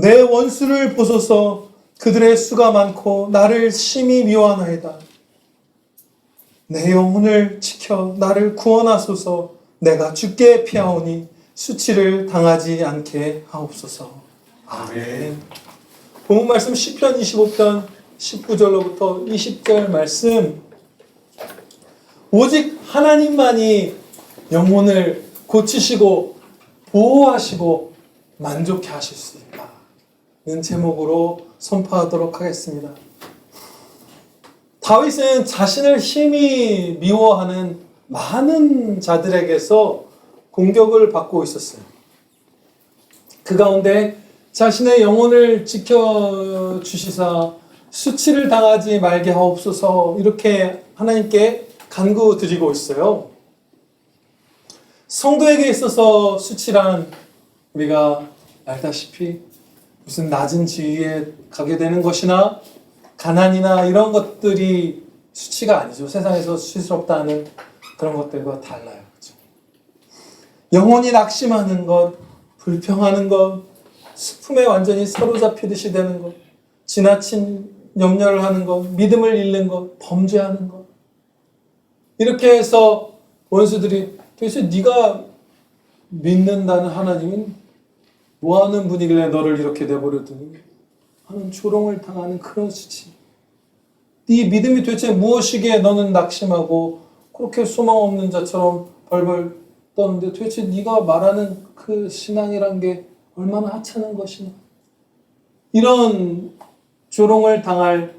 내 원수를 보소서 그들의 수가 많고 나를 심히 미워하나이다. 내 영혼을 지켜 나를 구원하소서 내가 죽게 피하오니 수치를 당하지 않게 하옵소서. 아멘. 본문 말씀 10편 25편 19절로부터 20절 말씀 오직 하나님만이 영혼을 고치시고 보호하시고 만족해 하실 수 있다는 제목으로 선포하도록 하겠습니다. 다윗은 자신을 힘이 미워하는 많은 자들에게서 공격을 받고 있었어요. 그 가운데 자신의 영혼을 지켜 주시사 수치를 당하지 말게 하옵소서 이렇게 하나님께 간구 드리고 있어요. 성도에게 있어서 수치란 우리가 알다시피 무슨 낮은 지위에 가게 되는 것이나 가난이나 이런 것들이 수치가 아니죠. 세상에서 수치스럽다는 그런 것들과 달라요. 그렇죠? 영혼이 낙심하는 것, 불평하는 것, 슬픔에 완전히 사로잡히듯이 되는 것, 지나친 염려를 하는 것, 믿음을 잃는 것, 범죄하는 것. 이렇게 해서 원수들이 도대체 네가 믿는다는 하나님은 뭐하는 분이길래 너를 이렇게 내버려두니 하는 조롱을 당하는 그런 수치. 네 믿음이 도대체 무엇이기에 너는 낙심하고 그렇게 소망 없는 자처럼 벌벌 떠는데 도대체 네가 말하는 그 신앙이란 게 얼마나 하찮은 것이냐. 이런 조롱을 당할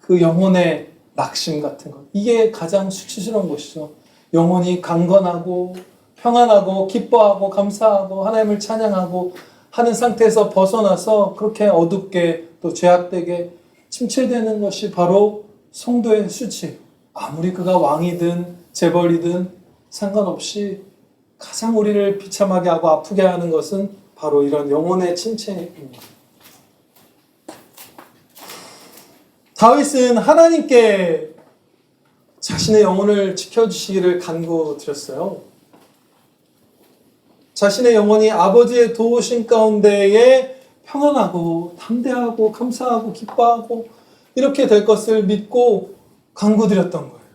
그 영혼의 낙심 같은 것. 이게 가장 수치스러운 것이죠. 영혼이 강건하고 평안하고 기뻐하고 감사하고 하나님을 찬양하고 하는 상태에서 벗어나서 그렇게 어둡게 또 죄악되게 침체되는 것이 바로 성도의 수치. 아무리 그가 왕이든 재벌이든 상관없이 가장 우리를 비참하게 하고 아프게 하는 것은 바로 이런 영혼의 침체입니다. 다윗은 하나님께 자신의 영혼을 지켜주시기를 간구드렸어요. 자신의 영혼이 아버지의 도우심 가운데에 평안하고 담대하고 감사하고 기뻐하고 이렇게 될 것을 믿고 간구드렸던 거예요.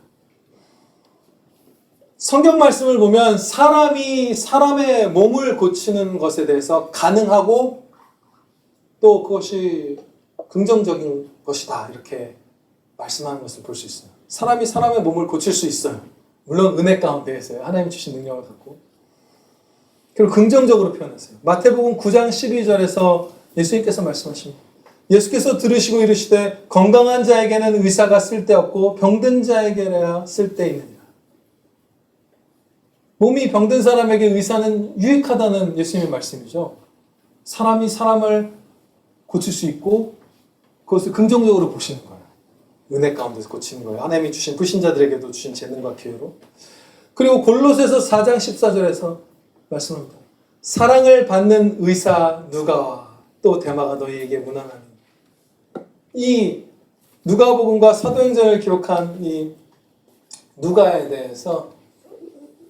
성경 말씀을 보면 사람이 사람의 몸을 고치는 것에 대해서 가능하고 또 그것이 긍정적인 것이다 이렇게 말씀하는 것을 볼 수 있어요. 사람이 사람의 몸을 고칠 수 있어요. 물론 은혜 가운데에서요. 하나님 주신 능력을 갖고. 그리고 긍정적으로 표현하세요. 마태복음 9장 12절에서 예수님께서 말씀하십니다. 예수께서 들으시고 이르시되 건강한 자에게는 의사가 쓸데없고 병든 자에게야 쓸데있느니라. 몸이 병든 사람에게 의사는 유익하다는 예수님의 말씀이죠. 사람이 사람을 고칠 수 있고 그것을 긍정적으로 보시는 거예요. 은혜 가운데서 고치는 거예요. 하나님이 주신 불신자들에게도 주신 재능과 기회로. 그리고 골로새서 4장 14절에서 말씀합니다. 사랑을 받는 의사 누가와 또 대마가 너희에게 무난하니. 이 누가복음과 사도행전을 기록한 이 누가에 대해서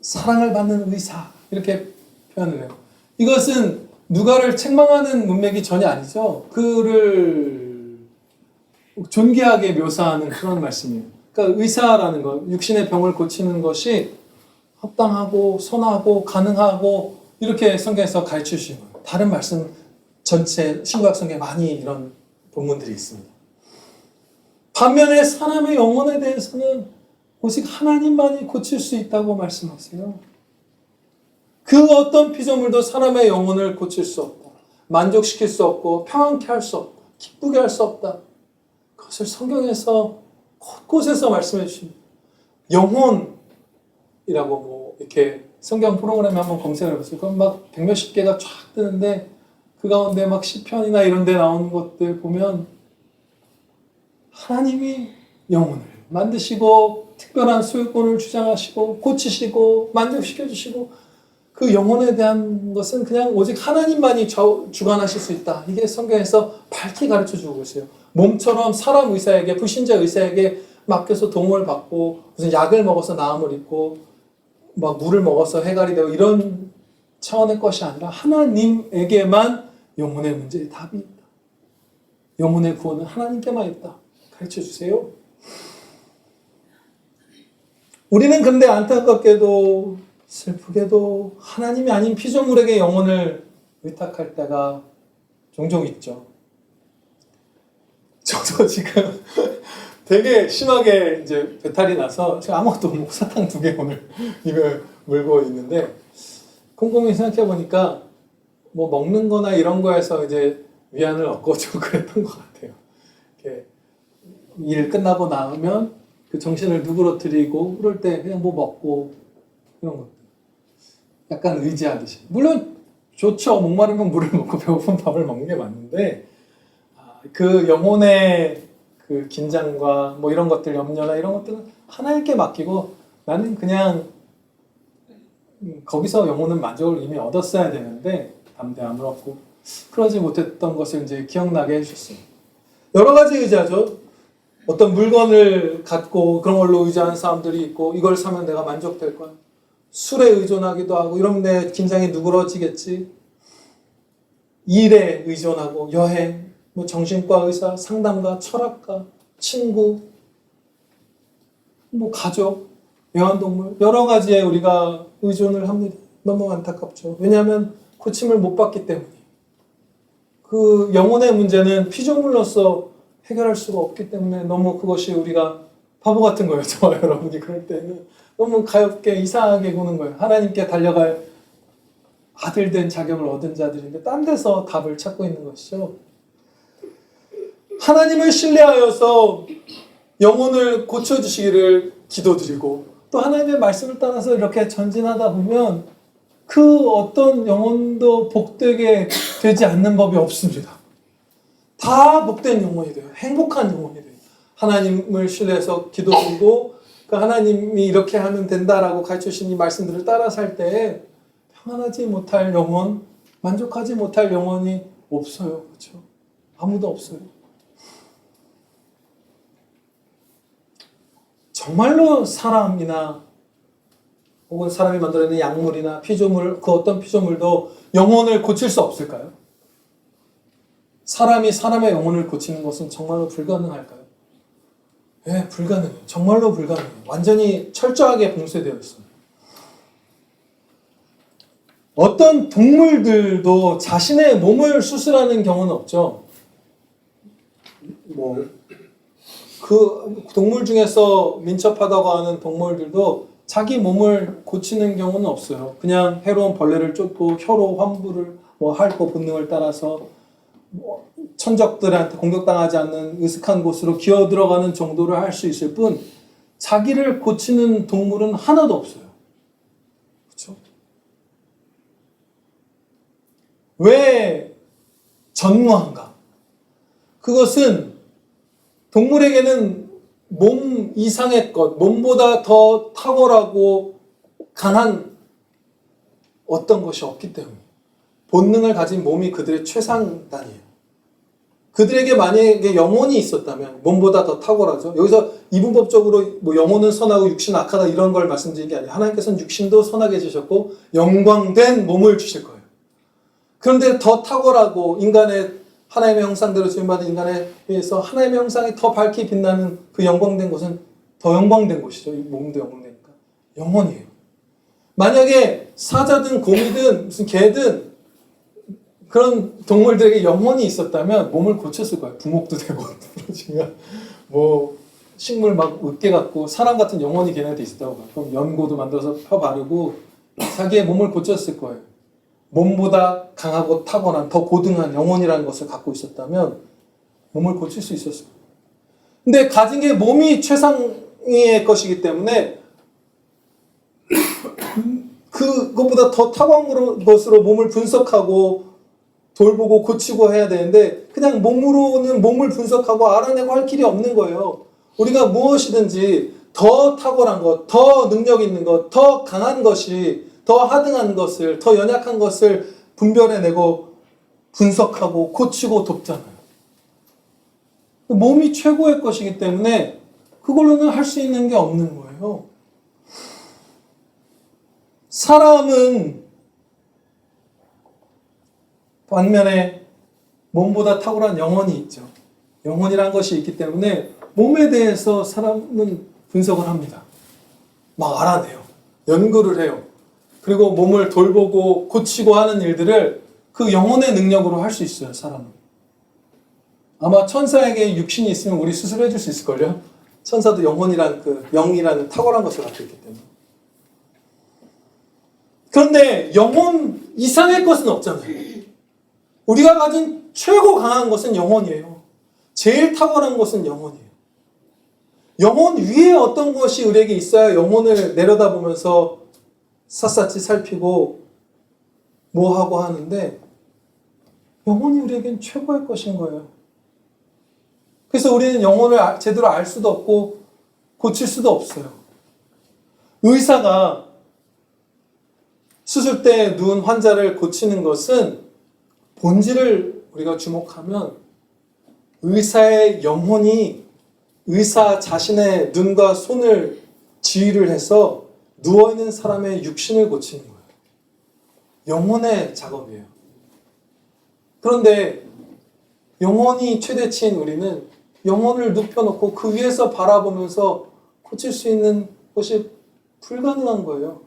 사랑을 받는 의사 이렇게 표현을 해요. 이것은 누가를 책망하는 문맥이 전혀 아니죠. 그를 존귀하게 묘사하는 그런 말씀이에요. 그러니까 의사라는 것, 육신의 병을 고치는 것이 합당하고 선하고 가능하고 이렇게 성경에서 가르쳐 주신 거예요. 다른 말씀 전체 신구약 성경에 많이 이런 본문들이 있습니다. 반면에 사람의 영혼에 대해서는 오직 하나님만이 고칠 수 있다고 말씀하세요. 그 어떤 피조물도 사람의 영혼을 고칠 수 없다. 만족시킬 수 없고 평안케 할 수 없다. 기쁘게 할 수 없다. 그것을 성경에서 곳곳에서 말씀해 주십니다. 영혼이라고 뭐 이렇게 성경 프로그램에 한번 검색을 해보세요. 그럼 막 백몇십 개가 쫙 뜨는데 그 가운데 막 시편이나 이런 데 나오는 것들 보면 하나님이 영혼을 만드시고 특별한 소유권을 주장하시고 고치시고 만족시켜 주시고 그 영혼에 대한 것은 그냥 오직 하나님만이 주관하실 수 있다. 이게 성경에서 밝게 가르쳐 주고 있어요. 몸처럼 사람 의사에게 불신자 의사에게 맡겨서 도움을 받고 무슨 약을 먹어서 나음을 입고 막 물을 먹어서 해갈이 되고 이런 차원의 것이 아니라 하나님에게만 영혼의 문제에 답이 있다. 영혼의 구원은 하나님께만 있다. 가르쳐 주세요. 우리는 근데 안타깝게도 슬프게도 하나님이 아닌 피조물에게 영혼을 의탁할 때가 종종 있죠. 저도 지금 되게 심하게 이제 배탈이 나서 제가 아무것도 못 먹고 사탕 두 개 오늘 입에 물고 있는데 곰곰이 생각해 보니까 뭐 먹는 거나 이런 거에서 이제 위안을 얻고 좀 그랬던 것 같아요. 이렇게 일 끝나고 나면 그 정신을 누그러뜨리고 그럴 때 그냥 뭐 먹고 그런 것들. 약간 의지하듯이. 물론 좋죠. 목마르면 물을 먹고 배고픈 밥을 먹는 게 맞는데 아, 그 영혼의 그 긴장과 뭐 이런 것들 염려나 이런 것들은 하나님께 맡기고 나는 그냥 음, 거기서 영혼은 만족을 이미 얻었어야 되는데 담대함을 얻고 그러지 못했던 것을 이제 기억나게 해주셨어요. 여러 가지 의지하죠. 어떤 물건을 갖고 그런 걸로 의지하는 사람들이 있고 이걸 사면 내가 만족될 거야. 술에 의존하기도 하고 이러면 내 긴장이 누그러지겠지. 일에 의존하고 여행, 뭐 정신과 의사, 상담가, 철학가, 친구, 뭐 가족, 애완동물 여러 가지에 우리가 의존을 합니다. 너무 안타깝죠. 왜냐하면 고침을 못 받기 때문에. 그 영혼의 문제는 피조물로서 해결할 수가 없기 때문에 너무 그것이 우리가 바보 같은 거예요. 저와 여러분이 그럴 때는 너무 가엽게 이상하게 구는 거예요. 하나님께 달려갈 아들 된 자격을 얻은 자들인데 딴 데서 답을 찾고 있는 것이죠. 하나님을 신뢰하여서 영혼을 고쳐주시기를 기도드리고 또 하나님의 말씀을 따라서 이렇게 전진하다 보면 그 어떤 영혼도 복되게 되지 않는 법이 없습니다. 다 복된 영혼이 돼요. 행복한 영혼이 돼요. 하나님을 신뢰해서 기도드리고 그 하나님이 이렇게 하면 된다라고 가르쳐 주신 이 말씀들을 따라 살 때에 평안하지 못할 영혼, 만족하지 못할 영혼이 없어요. 그렇죠? 아무도 없어요. 정말로 사람이나 혹은 사람이 만들어낸 약물이나 피조물, 그 어떤 피조물도 영혼을 고칠 수 없을까요? 사람이 사람의 영혼을 고치는 것은 정말로 불가능할까요? 예, 불가능해요. 정말로 불가능해요. 완전히 철저하게 봉쇄되어 있습니다. 어떤 동물들도 자신의 몸을 수술하는 경우는 없죠. 뭐, 그 동물 중에서 민첩하다고 하는 동물들도 자기 몸을 고치는 경우는 없어요. 그냥 해로운 벌레를 쫓고 혀로 환부를 뭐 할거 본능을 따라서 뭐 천적들한테 공격당하지 않는 으슥한 곳으로 기어 들어가는 정도를 할 수 있을 뿐 자기를 고치는 동물은 하나도 없어요. 그렇죠? 왜 전무한가? 그것은 동물에게는 몸 이상의 것, 몸보다 더 탁월하고 강한 어떤 것이 없기 때문에 본능을 가진 몸이 그들의 최상단이에요. 그들에게 만약에 영혼이 있었다면 몸보다 더 탁월하죠. 여기서 이분법적으로 뭐 영혼은 선하고 육신 악하다 이런 걸 말씀드린 게 아니에요. 하나님께서는 육신도 선하게 해주셨고 영광된 몸을 주실 거예요. 그런데 더 탁월하고 인간의 하나님의 형상대로 지음받은 인간에 비해서 하나님의 형상이 더 밝게 빛나는 그 영광된 곳은 더 영광된 곳이죠. 이 몸도 영광되니까. 영혼이에요. 만약에 사자든 곰이든 무슨 개든 그런 동물들에게 영혼이 있었다면 몸을 고쳤을 거예요. 부목도 되고 뭐 식물 막 으깨 갖고 사람 같은 영혼이 걔네한테 있었다고 봐. 그럼 연고도 만들어서 펴 바르고 자기의 몸을 고쳤을 거예요. 몸보다 강하고 타고난 더 고등한 영혼이라는 것을 갖고 있었다면 몸을 고칠 수 있었을 거예요. 근데 가진 게 몸이 최상의 것이기 때문에 그것보다 더 탁월한 것으로 몸을 분석하고 돌보고 고치고 해야 되는데 그냥 몸으로는 몸을 분석하고 알아내고 할 길이 없는 거예요. 우리가 무엇이든지 더 탁월한 것, 더 능력 있는 것, 더 강한 것이 더 하등한 것을, 더 연약한 것을 분별해내고 분석하고 고치고 돕잖아요. 몸이 최고의 것이기 때문에 그걸로는 할 수 있는 게 없는 거예요. 사람은 반면에 몸보다 탁월한 영혼이 있죠. 영혼이란 것이 있기 때문에 몸에 대해서 사람은 분석을 합니다. 막 알아내요. 연구를 해요. 그리고 몸을 돌보고 고치고 하는 일들을 그 영혼의 능력으로 할 수 있어요, 사람은. 아마 천사에게 육신이 있으면 우리 스스로 해줄 수 있을걸요? 천사도 영혼이란 그 영이라는 탁월한 것을 갖고 있기 때문에. 그런데 영혼 이상의 것은 없잖아요. 우리가 가진 최고 강한 것은 영혼이에요. 제일 탁월한 것은 영혼이에요. 영혼 위에 어떤 것이 우리에게 있어야 영혼을 내려다보면서 샅샅이 살피고 뭐 하고 하는데 영혼이 우리에겐 최고의 것인 거예요. 그래서 우리는 영혼을 아- 제대로 알 수도 없고 고칠 수도 없어요. 의사가 수술 때 누운 환자를 고치는 것은 본질을 우리가 주목하면 의사의 영혼이 의사 자신의 눈과 손을 지휘를 해서 누워있는 사람의 육신을 고치는 거예요. 영혼의 작업이에요. 그런데 영혼이 최대치인 우리는 영혼을 눕혀놓고 그 위에서 바라보면서 고칠 수 있는 것이 불가능한 거예요.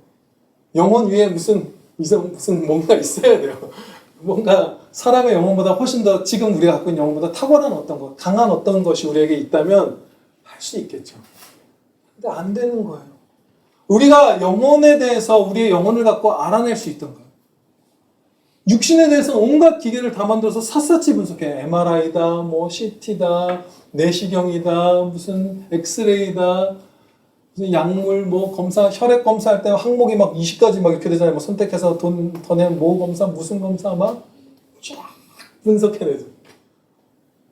영혼 위에 무슨 무슨 뭔가 있어야 돼요. 뭔가 사람의 영혼보다 훨씬 더 지금 우리가 갖고 있는 영혼보다 탁월한 어떤 것, 강한 어떤 것이 우리에게 있다면 할 수 있겠죠. 근데 안 되는 거예요. 우리가 영혼에 대해서 우리의 영혼을 갖고 알아낼 수 있던 거예요. 육신에 대해서 온갖 기계를 다 만들어서 샅샅이 분석해. MRI다, 뭐 CT다, 내시경이다, 무슨 엑스레이다, 무슨 약물 뭐 검사, 혈액 검사할 때 항목이 막 20가지 막 이렇게 되잖아요. 뭐 선택해서 돈더 내면 뭐 검사, 무슨 검사 막 쫙 분석해내죠.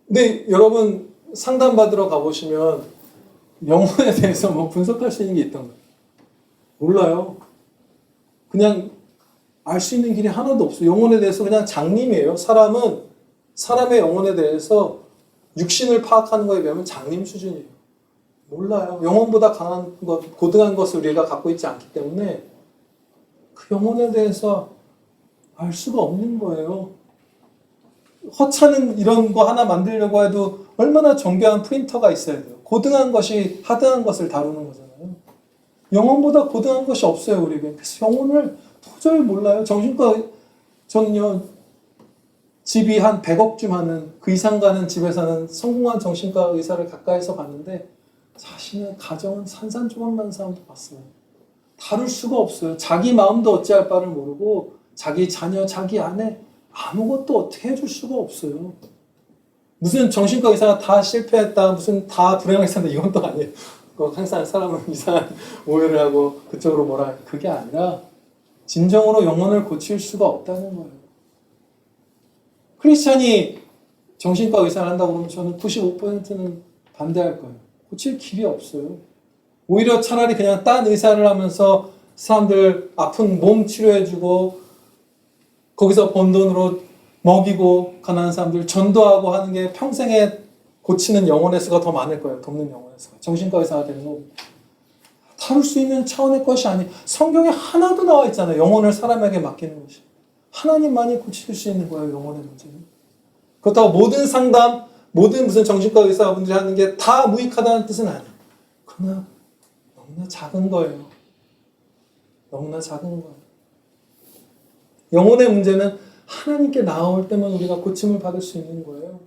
근데 여러분 상담 받으러 가보시면 영혼에 대해서 뭐 분석할 수 있는 게 있던가요? 몰라요. 그냥 알 수 있는 길이 하나도 없어요. 영혼에 대해서 그냥 장님이에요. 사람은 사람의 영혼에 대해서 육신을 파악하는 거에 비하면 장님 수준이에요. 몰라요. 영혼보다 강한 것, 고등한 것을 우리가 갖고 있지 않기 때문에 그 영혼에 대해서 알 수가 없는 거예요. 허차는 이런 거 하나 만들려고 해도 얼마나 정교한 프린터가 있어야 돼요. 고등한 것이 하드한 것을 다루는 거잖아요. 영혼보다 고등한 것이 없어요, 우리에게. 그래서 영혼을 도저히 몰라요. 정신과, 저는요, 집이 한 100억쯤 하는 그 이상 가는 집에 사는 성공한 정신과 의사를 가까이서 봤는데 자신의 가정은 산산조각난 사람도 봤어요. 다룰 수가 없어요. 자기 마음도 어찌할 바를 모르고 자기 자녀, 자기 아내 아무것도 어떻게 해줄 수가 없어요. 무슨 정신과 의사가 다 실패했다, 무슨 다 불행했다, 이건 또 아니에요. 그 항상 사람은 이상한 오해를 하고 그쪽으로 뭐라 그게 아니라 진정으로 영혼을 고칠 수가 없다는 거예요. 크리스찬이 정신과 의사를 한다고 그러면 저는 95%는 반대할 거예요. 고칠 길이 없어요. 오히려 차라리 그냥 딴 의사를 하면서 사람들 아픈 몸 치료해주고 거기서 번 돈으로 먹이고 가난한 사람들 전도하고 하는 게 평생에 고치는 영혼의 수가 더 많을 거예요. 돕는 영혼의 수가. 정신과 의사가 되는 거. 다룰 수 있는 차원의 것이 아니. 성경에 하나도 나와 있잖아요. 영혼을 사람에게 맡기는 것이. 하나님만이 고칠 수 있는 거예요. 영혼의 문제는. 그렇다고 모든 상담, 모든 무슨 정신과 의사분들이 하는 게 다 무익하다는 뜻은 아니에요. 그러나 너무나 작은 거예요. 너무나 작은 거예요. 영혼의 문제는 하나님께 나올 때만 우리가 고침을 받을 수 있는 거예요.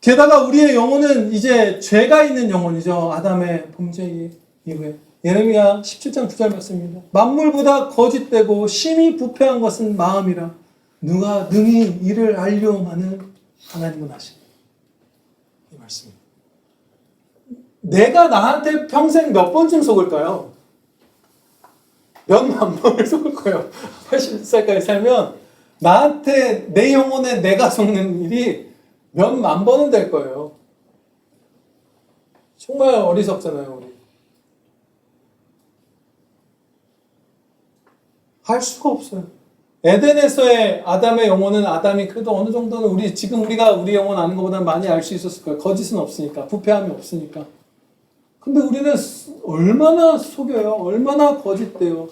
게다가 우리의 영혼은 이제 죄가 있는 영혼이죠. 아담의 범죄 이후에. 예레미야 17장 9절 말씀입니다. 만물보다 거짓되고 심히 부패한 것은 마음이라 누가 능히 이를 알려오마는 하나님은 하시니. 이 말씀입니다. 내가 나한테 평생 몇 번쯤 속을까요? 몇만 번을 속을 거예요. 80살까지 살면 나한테 내 영혼에 내가 속는 일이 몇 만 번은 될 거예요. 정말 어리석잖아요, 우리. 할 수가 없어요. 에덴에서의 아담의 영혼은 아담이 그래도 어느 정도는 우리 지금 우리가 우리 영혼 아는 것보다 많이 알 수 있었을 거예요. 거짓은 없으니까 부패함이 없으니까. 근데 우리는 얼마나 속여요? 얼마나 거짓돼요?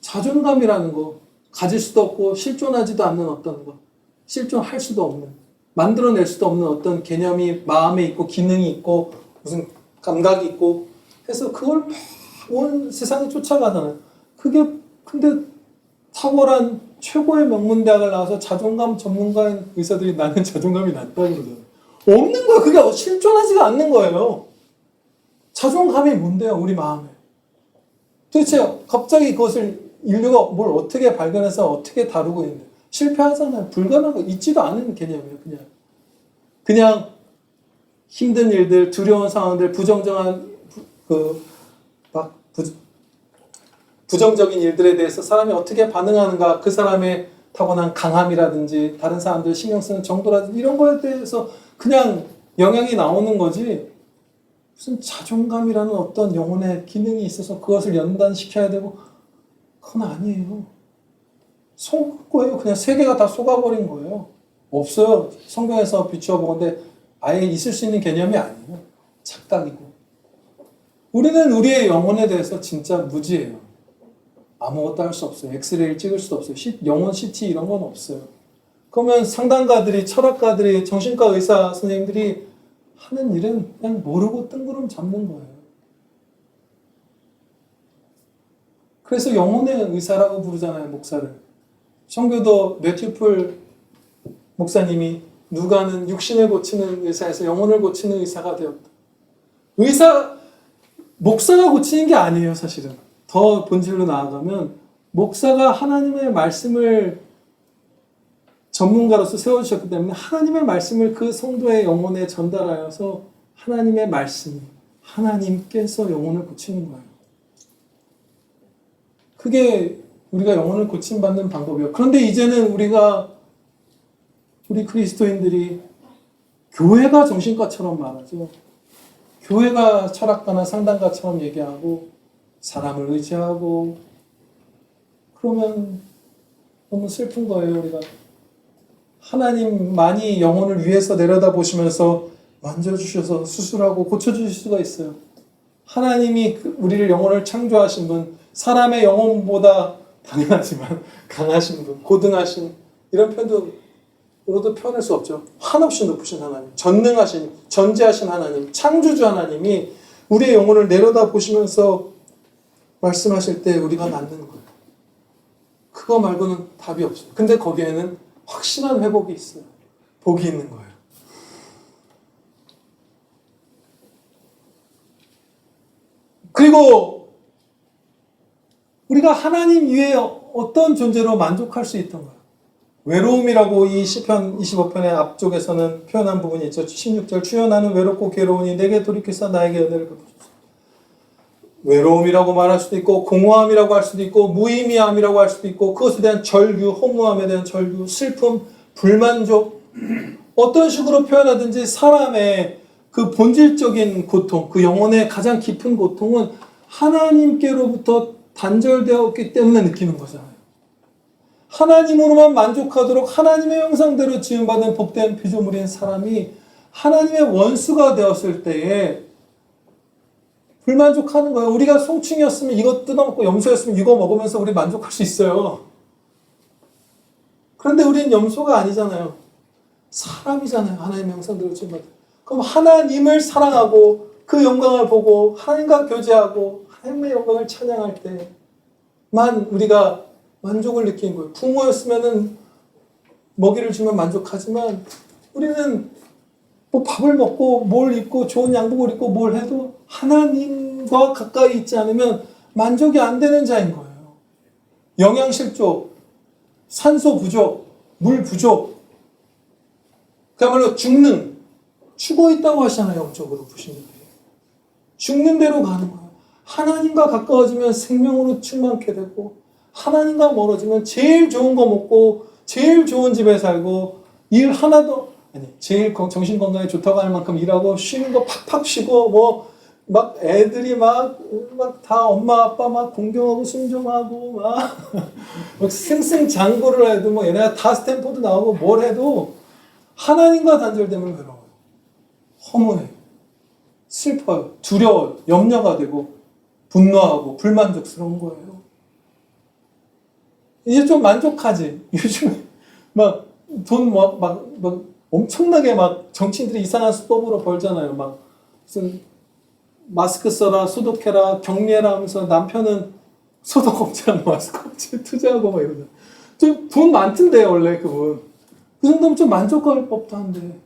자존감이라는 거 가질 수도 없고 실존하지도 않는 어떤 거 실존할 수도 없는 만들어낼 수도 없는 어떤 개념이 마음에 있고 기능이 있고 무슨 감각이 있고 해서 그걸 막온 세상에 쫓아가잖아요. 그게 근데 탁월한 최고의 명문대학을 나와서 자존감 전문가인 의사들이 나는 자존감이 낮다 그러잖아요. 없는 거야. 그게 실존하지가 않는 거예요. 자존감이 뭔데요, 우리 마음에? 도대체 갑자기 그것을 인류가 뭘 어떻게 발견해서 어떻게 다루고 있는데 실패하잖아요. 불가능한 거 있지도 않은 개념이에요, 그냥. 그냥 힘든 일들, 두려운 상황들, 부정정한 부- 그, 막 부, 부정적인 일들에 대해서 사람이 어떻게 반응하는가, 그 사람의 타고난 강함이라든지 다른 사람들 신경 쓰는 정도라든지 이런 거에 대해서 그냥 영향이 나오는 거지. 무슨 자존감이라는 어떤 영혼의 기능이 있어서 그것을 연단시켜야 되고 그건 아니에요. 속은 거예요. 그냥 세계가 다 속아버린 거예요. 없어요. 성경에서 비추어 보건데 아예 있을 수 있는 개념이 아니에요. 착각이고. 우리는 우리의 영혼에 대해서 진짜 무지해요. 아무것도 할 수 없어요. 엑스레이를 찍을 수도 없어요. 시- 영혼 CT 이런 건 없어요. 그러면 상담가들이, 철학가들이, 정신과 의사 선생님들이 하는 일은 그냥 모르고 뜬구름 잡는 거예요. 그래서 영혼의 의사라고 부르잖아요, 목사를. 청교도 매튜풀 목사님이 누가는 육신을 고치는 의사에서 영혼을 고치는 의사가 되었다. 의사, 목사가 고치는 게 아니에요, 사실은. 더 본질로 나아가면, 목사가 하나님의 말씀을 전문가로서 세워주셨기 때문에 하나님의 말씀을 그 성도의 영혼에 전달하여서 하나님의 말씀이 하나님께서 영혼을 고치는 거예요. 그게 우리가 영혼을 고침받는 방법이에요. 그런데 이제는 우리가 우리 그리스도인들이 교회가 정신과처럼 말하죠. 교회가 철학가나 상담가처럼 얘기하고 사람을 의지하고 그러면 너무 슬픈 거예요, 우리가. 하나님만이 영혼을 위해서 내려다 보시면서 만져주셔서 수술하고 고쳐주실 수가 있어요. 하나님이 그- 우리를 영혼을 창조하신 분, 사람의 영혼보다 당연하지만 강하신 분, 고등하신 이런 표현도 로도 표현할 수 없죠. 한없이 높으신 하나님, 전능하신, 전지하신 하나님, 창조주 하나님이 우리의 영혼을 내려다 보시면서 말씀하실 때 우리가 낫는 거예요. 그거 말고는 답이 없어요. 근데 거기에는 확실한 회복이 있어요. 복이 있는 거예요. 그리고 우리가 하나님 이외에 어떤 존재로 만족할 수 있던 거예요. 외로움이라고 이 시편 25편의 앞쪽에서는 표현한 부분이 있죠. 16절 주여 나는 외롭고 괴로우니 내게 돌이켜서 나에게 은혜를 베푸소서. 외로움이라고 말할 수도 있고 공허함이라고 할 수도 있고 무의미함이라고 할 수도 있고 그것에 대한 절규, 허무함에 대한 절규, 슬픔, 불만족 어떤 식으로 표현하든지 사람의 그 본질적인 고통, 그 영혼의 가장 깊은 고통은 하나님께로부터 단절되었기 때문에 느끼는 거잖아요. 하나님으로만 만족하도록 하나님의 형상대로 지음받은 복된 피조물인 사람이 하나님의 원수가 되었을 때에 불만족하는 거예요. 우리가 송충이었으면 이거 뜯어먹고 염소였으면 이거 먹으면서 우리 만족할 수 있어요. 그런데 우리는 염소가 아니잖아요. 사람이잖아요. 하나님의 형상대로 지음받은. 그럼 하나님을 사랑하고 그 영광을 보고 하나님과 교제하고 하나님의 영광을 찬양할 때만 우리가 만족을 느끼는 거예요. 부모였으면은 먹이를 주면 만족하지만 우리는 뭐 밥을 먹고 뭘 입고 좋은 양복을 입고 뭘 해도 하나님과 가까이 있지 않으면 만족이 안 되는 자인 거예요. 영양실조, 산소 부족, 물 부족, 그야말로 죽는, 죽어 있다고 하시잖아요. 영적으로 부신님이. 죽는 대로 가는 거예요. 하나님과 가까워지면 생명으로 충만케 되고 하나님과 멀어지면 제일 좋은 거 먹고 제일 좋은 집에 살고 일 하나도 아니 제일 건- 정신 건강에 좋다고 할 만큼 일하고 쉬는 거 팍팍 쉬고 뭐 막 애들이 막 막 다 엄마 아빠 막 공경하고 순종하고 막, 막 승승장구를 해도 뭐 얘네가 다 스탠포드 나오고 뭘 해도 하나님과 단절되면 외로워요. 허무해요. 슬퍼요. 두려워요. 염려가 되고 분노하고 불만족스러운 거예요. 이제 좀 만족하지. 요즘에 막돈막막 막, 막 엄청나게 막 정치인들이 이상한 수법으로 벌잖아요. 막 무슨 마스크 써라, 소독해라, 격리해라 하면서 남편은 소독 업체랑 마스크 업체 투자하고 막 이러잖아. 좀돈 많던데 원래 그분. 그 정도면 좀 만족할 법도 한데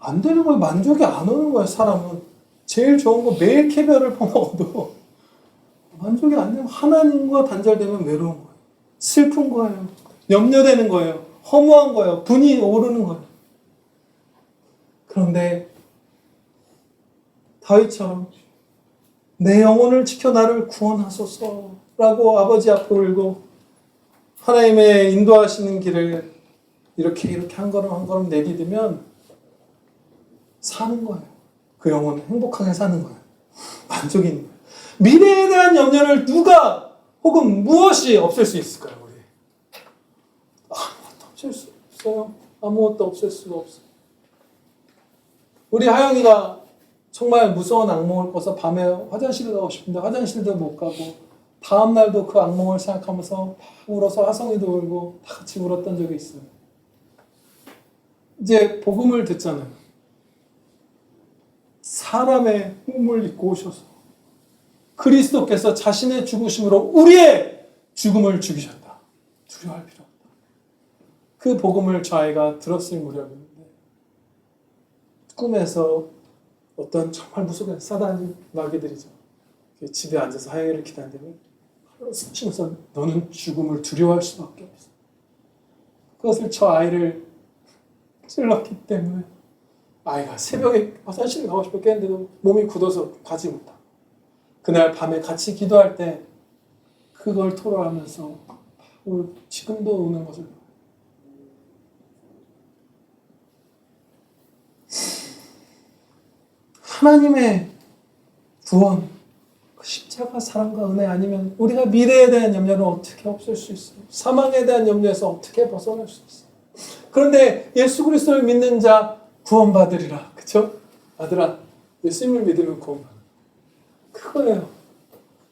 안 되는 거야. 만족이 안 오는 거야 사람은. 제일 좋은 거 매일 캐비어를 퍼먹어도 만족이 안 되면 하나님과 단절되면 외로운 거예요. 슬픈 거예요. 염려되는 거예요. 허무한 거예요. 분이 오르는 거예요. 그런데 다윗처럼 내 영혼을 지켜 나를 구원하소서라고 아버지 앞에 울고 하나님의 인도하시는 길을 이렇게 이렇게 한 걸음 한 걸음 내디디면 사는 거예요. 그 영혼은 행복하게 사는 거예요. 거예요. 미래에 대한 염려를 누가 혹은 무엇이 없앨 수 있을까요, 우리? 아무것도 없앨 수 없어요. 아무것도 없앨 수가 없어요. 우리 하영이가 정말 무서운 악몽을 꿔서 밤에 화장실을 가고 싶은데 화장실도 못 가고 다음 날도 그 악몽을 생각하면서 막 울어서 하성이도 울고 다 같이 울었던 적이 있어요. 이제 복음을 듣잖아요. 사람의 몸을 입고 오셔서 그리스도께서 자신의 죽으심으로 우리의 죽음을 죽이셨다. 두려워할 필요 없다. 그 복음을 저 아이가 들었을 무렵인데 꿈에서 어떤 정말 무섭게 사단이 마귀들이죠. 집에 앉아서 하영이를 기다리면 쓰시면서 너는 죽음을 두려워할 수밖에 없어. 그것을 저 아이를 찔렀기 때문에 아이가 새벽에 화장실 가고 싶었겠는데도 몸이 굳어서 가지 못하고 그날 밤에 같이 기도할 때 그걸 토로하면서 울- 지금도 우는 것을. 하나님의 구원, 그 십자가 사랑과 은혜 아니면 우리가 미래에 대한 염려를 어떻게 없앨 수 있어요? 사망에 대한 염려에서 어떻게 벗어날 수 있어요? 그런데 예수 그리스도를 믿는 자 구원받으리라. 그쵸? 아들아, 예수님을 믿으면 구원받아. 그거예요.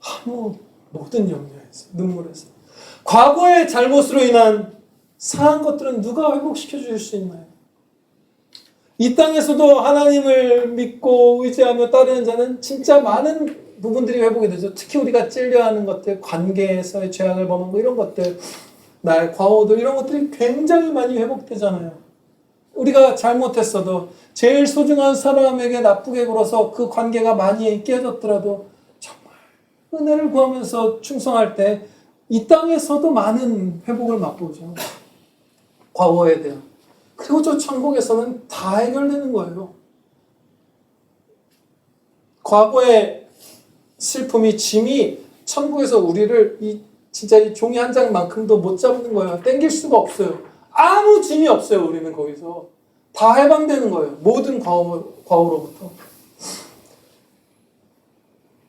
아무 모든 염려에서, 눈물에서. 과거의 잘못으로 인한 상한 것들은 누가 회복시켜 주실 수 있나요? 이 땅에서도 하나님을 믿고 의지하며 따르는 자는 진짜 많은 부분들이 회복이 되죠. 특히 우리가 찔려하는 것들, 관계에서의 죄악을 범한 거 이런 것들, 나의 과오들 이런 것들이 굉장히 많이 회복되잖아요. 우리가 잘못했어도 제일 소중한 사람에게 나쁘게 굴어서 그 관계가 많이 깨졌더라도 정말 은혜를 구하면서 충성할 때 이 땅에서도 많은 회복을 맛보죠. 과거에 대한. 그리고 저 천국에서는 다 해결되는 거예요. 과거의 슬픔이 짐이 천국에서 우리를 이 진짜 이 종이 한 장만큼도 못 잡는 거예요. 땡길 수가 없어요. 아무 짐이 없어요. 우리는 거기서 다 해방되는 거예요. 모든 과오, 과오로부터.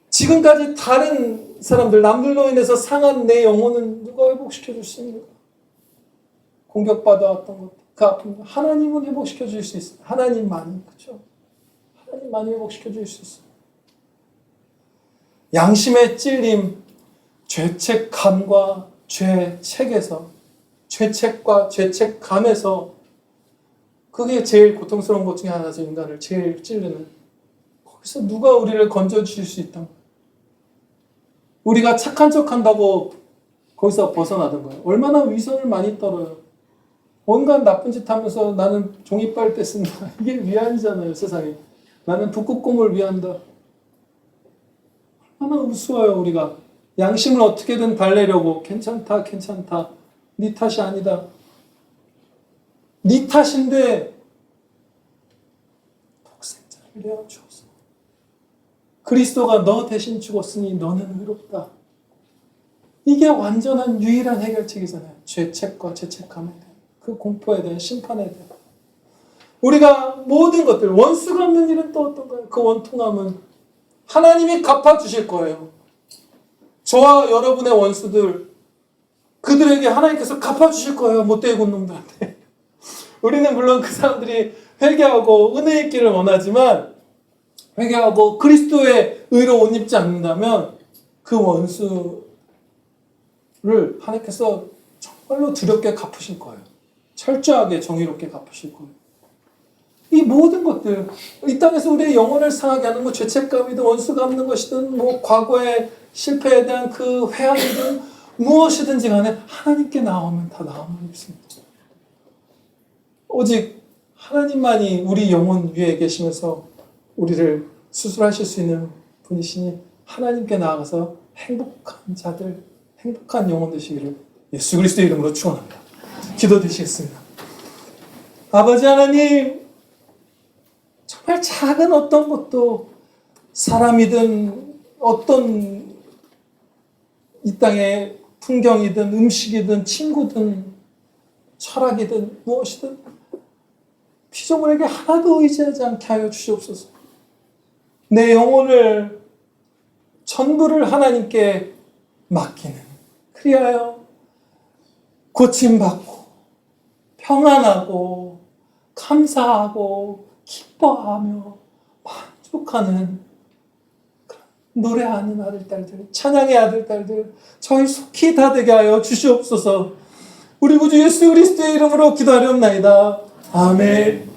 지금까지 다른 사람들 남들로 인해서 상한 내 영혼은 누가 회복시켜 줄수 있는가? 공격받아왔던 것, 그 아픔 하나님은 회복시켜 줄수 있어요. 하나님만이 그렇죠. 하나님만이 회복시켜 줄수 있어요. 양심의 찔림, 죄책감과 죄책에서 죄책과 죄책감에서 그게 제일 고통스러운 것 중에 하나죠. 인간을 제일 찌르는. 거기서 누가 우리를 건져 주실 수 있다. 우리가 착한 척 한다고 거기서 벗어나던 거예요. 얼마나 위선을 많이 떨어요. 온갖 나쁜 짓 하면서 나는 종이빨 때 쓴다. 이게 위안이잖아요, 세상에. 나는 북극곰을 위한다. 얼마나 우스워요, 우리가. 양심을 어떻게든 달래려고. 괜찮다, 괜찮다. 네 탓이 아니다. 네 탓인데 독생자를 내어 주었어. 그리스도가 너 대신 죽었으니 너는 의롭다. 이게 완전한 유일한 해결책이잖아요. 죄책과 죄책감에 대한 그 공포에 대한 심판에 대한 우리가 모든 것들 원수가 없는 일은 또 어떤가요? 그 원통함은 하나님이 갚아 주실 거예요. 저와 여러분의 원수들 그들에게 하나님께서 갚아주실 거예요. 못되게 군 놈들한테. 우리는 물론 그 사람들이 회개하고 은혜 있기를 원하지만 회개하고 그리스도의 의로 옷 입지 않는다면 그 원수를 를 하나님께서 정말로 두렵게 갚으실 거예요. 철저하게 정의롭게 갚으실 거예요. 이 모든 것들 이 땅에서 우리의 영혼을 상하게 하는 뭐 죄책감이든 원수 갚는 것이든 뭐 과거의 실패에 대한 그 회한이든 무엇이든지 간에 하나님께 나오면 다 나오는 있습니다. 오직 하나님만이 우리 영혼 위에 계시면서 우리를 수술하실 수 있는 분이시니 하나님께 나아가서 행복한 자들, 행복한 영혼 되시기를 예수 그리스도 의 이름으로 축원합니다. 기도드리겠습니다. 아버지 하나님, 정말 작은 어떤 것도 사람이든 어떤 이 땅의 풍경이든 음식이든 친구든 철학이든 무엇이든 피조물에게 하나도 의지하지 않게 하여 주시옵소서. 내 영혼을 전부를 하나님께 맡기는 그리하여 고침받고 평안하고 감사하고 기뻐하며 만족하는 노래하는 아들 딸들 찬양의 아들 딸들 저희 속히 다 되게 하여 주시옵소서. 우리 구주 예수 그리스도의 이름으로 기도하렵나이다. 아멘